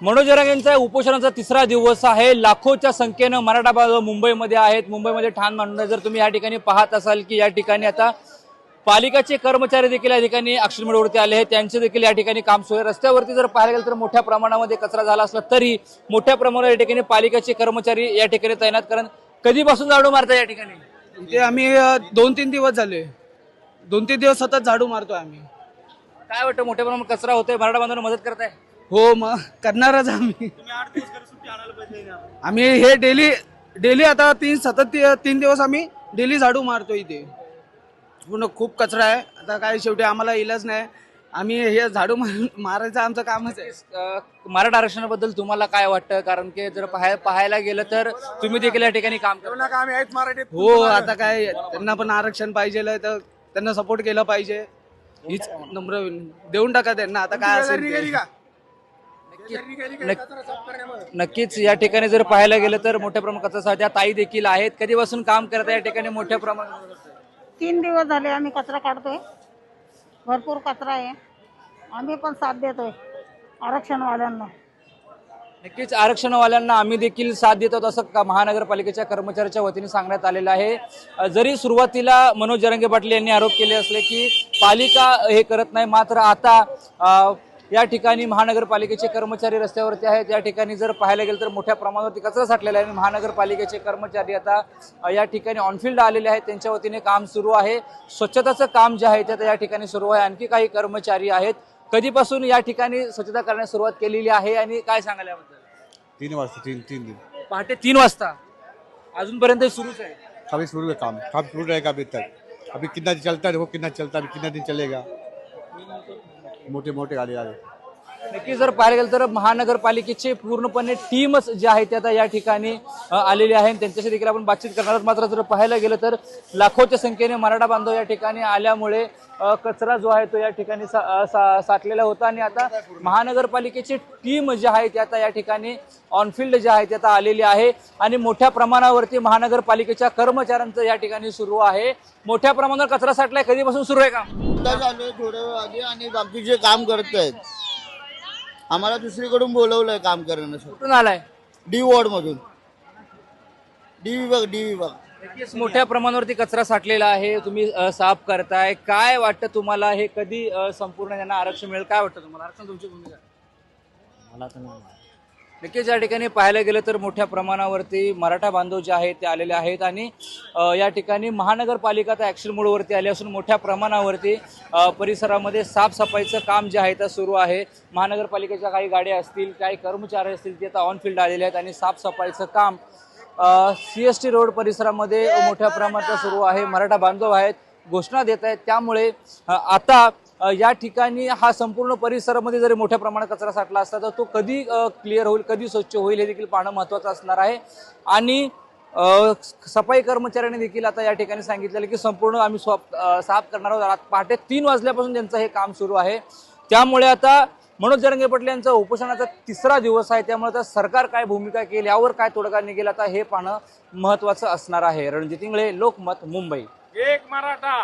मनोज जरांगे यांचा उपोषणाचा तिसरा दिवस आहे. लाखोच्या संख्येनं मराठा बांधव मुंबईमध्ये आहेत. मुंबईमध्ये ठाण मांडून जर तुम्ही या ठिकाणी पाहत असाल की या ठिकाणी आता पालिकाचे कर्मचारी देखील या ठिकाणी अक्षरमेढवरती आले आहेत. त्यांचे देखील या ठिकाणी काम सुरू आहे. रस्त्यावरती जर पाहायला गेलं तर मोठ्या प्रमाणामध्ये कचरा झाला असला तरी मोठ्या प्रमाणावर या ठिकाणी पालिकेचे कर्मचारी या ठिकाणी तैनात. कारण कधीपासून झाडू मारता या ठिकाणी? इथे आम्ही दोन तीन दिवस झाले. दोन तीन दिवस सतत झाडू मारतोय आम्ही. काय वाटतं? मोठ्या प्रमाणात कचरा होतोय. मराठा बांधवांना मदत करताय? हो मग करणारच आम्ही. आम्ही हे डेली डेली आता तीन सतत ती- तीन दिवस आम्ही डेली झाडू मारतो इथे. पूर्ण खूप कचरा आहे. आता काय शेवटी आम्हाला इलाज नाही. आम्ही हे झाडू मार- मारायचं आमचं कामच आहे. अ, मराठा आरक्षणाबद्दल तुम्हाला काय वाटतं? कारण की जर पाहाय- पाहायला गेलं तर तुम्ही देखील या ठिकाणी काम करता. हो आता काय त्यांना पण आरक्षण पाहिजे तर त्यांना सपोर्ट केलं पाहिजे. हीच नम्र विनंती. देऊन टाका त्यांना. आता काय असेल ते. नक्क- नक्कीच या ठिकाणी जर पाहायला गेलं तर मोठ्या प्रमाणात कचरा त्या ताई देखील आहेत. कधीपासून काम करत या ठिकाणी मोठ्या प्रमाणात? तीन दिवस झाले आम्ही कचरा काढतोय. भरपूर कचरा आहे. आम्ही पण साथ देतोय आरक्षणवाल्यांना. नक्कीच आरक्षणवाल्यांना आम्ही देखील साथ देत आहोत असं का- महानगरपालिकेच्या कर्मचाऱ्याच्या वतीने सांगण्यात आलेलं आहे. जरी सुरुवातीला मनोज जरंगे पाटील यांनी आरोप केले असले की पालिका हे करत नाही मात्र आता या ठिकाणी महानगरपालिकेचे कर्मचारी रस्त्यावरती आहेत. या ठिकाणी जर पाहायला गेलं तर मोठ्या प्रमाणावरती कचरा साठलेला आहे आणि महानगरपालिकेचे कर्मचारी आता या ठिकाणी ऑनफिल्ड आलेले आहेत. त्यांच्या वतीने काम सुरू आहे. स्वच्छताचं काम जे आहे ते आता या ठिकाणी सुरू आहे. आणखी काही कर्मचारी आहेत. कधीपासून या ठिकाणी स्वच्छता करण्यास सुरुवात केलेली आहे आणि काय सांगायला तीन वाजता तीन तीन दिन. पहाटे तीन वाजता. अजूनपर्यंत सुरूच आहे. अभी शुरू है काम. काम शुरू रहेगा अभी तक? अभी कितना चलता है? देखो कितना चलता है अभी कितना दिन चलेगा? muerte muerte a नक्की जर पाहायला गेलं तर महानगरपालिकेचे पूर्णपणे टीमच जे आहे ते आता या ठिकाणी आलेली आहे. त्यांच्याशी देखील आपण बातचीत करणार मात्र जर पाहायला गेलं तर लाखोच्या संख्येने मराठा बांधव या ठिकाणी आल्यामुळे कचरा जो आहे तो या ठिकाणी सा- सा- साठलेला होता. आणि आता महानगरपालिकेची टीम जी आहे ती आता या ठिकाणी ऑनफिल्ड जे आहे ते आता आलेली आहे. आणि मोठ्या प्रमाणावरती महानगरपालिकेच्या कर्मचाऱ्यांचं या ठिकाणी सुरू आहे. मोठ्या प्रमाणावर कचरा साठलाय. कधीपासून सुरू आहे का थोड्या आधी आणि बाकीचे काम करतायत आम्हाला दुसरीकडून बोलवलंय काम करण्यासाठी कुठून आलाय? डी वॉर्ड मधून. डी विभाग डी विभाग. नक्कीच मोठ्या प्रमाणावरती कचरा साठलेला आहे. तुम्ही अ, साफ करताय. काय वाटतं तुम्हाला? हे कधी अ, संपूर्ण त्यांना आरक्षण मिळेल? काय वाटतं तुम्हाला? आरक्षण तुमची भूमिका. नक्कीच या ठिकाणी पाहायला गेलं तर मोठ्या प्रमाणावरती मराठा बांधव जे आहेत ते आलेले आहेत आणि या ठिकाणी महानगरपालिका तर ॲक्शन मोडवरती आली असून मोठ्या प्रमाणावरती परिसरामध्ये साफसफाईचं काम जे आहे ते सुरू आहे. महानगरपालिकेच्या काही गाड्या असतील काही कर्मचारी असतील ते आता ऑन फील्ड आलेले आहेत आणि साफसफाईचं काम सी एस टी रोड परिसरामध्ये मोठ्या प्रमाणात सुरू आहे. मराठा बांधव आहेत घोषणा देत आहेत. त्यामुळे आता या ठिकाणी हा संपूर्ण परिसरामध्ये जरी मोठ्या प्रमाणात कचरा साठला असता तर तो कधी क्लिअर होईल कधी स्वच्छ होईल हे देखील पाहणं महत्त्वाचं असणार आहे. आणि सफाई कर्मचाऱ्यांनी देखील आता या ठिकाणी सांगितलेलं की संपूर्ण आम्ही स्वप साफ करणार आहोत. पहाटे तीन वाजल्यापासून त्यांचं हे काम सुरू आहे. त्यामुळे आता मनोज जरंगे पाटील यांचा उपोषणाचा तिसरा दिवस आहे. त्यामुळे आता सरकार काय भूमिका केली यावर काय तोडगा निघेल आता हे पाहणं महत्त्वाचं असणार आहे. रणजित इंगळे लोकमत मुंबई. एक मराठा.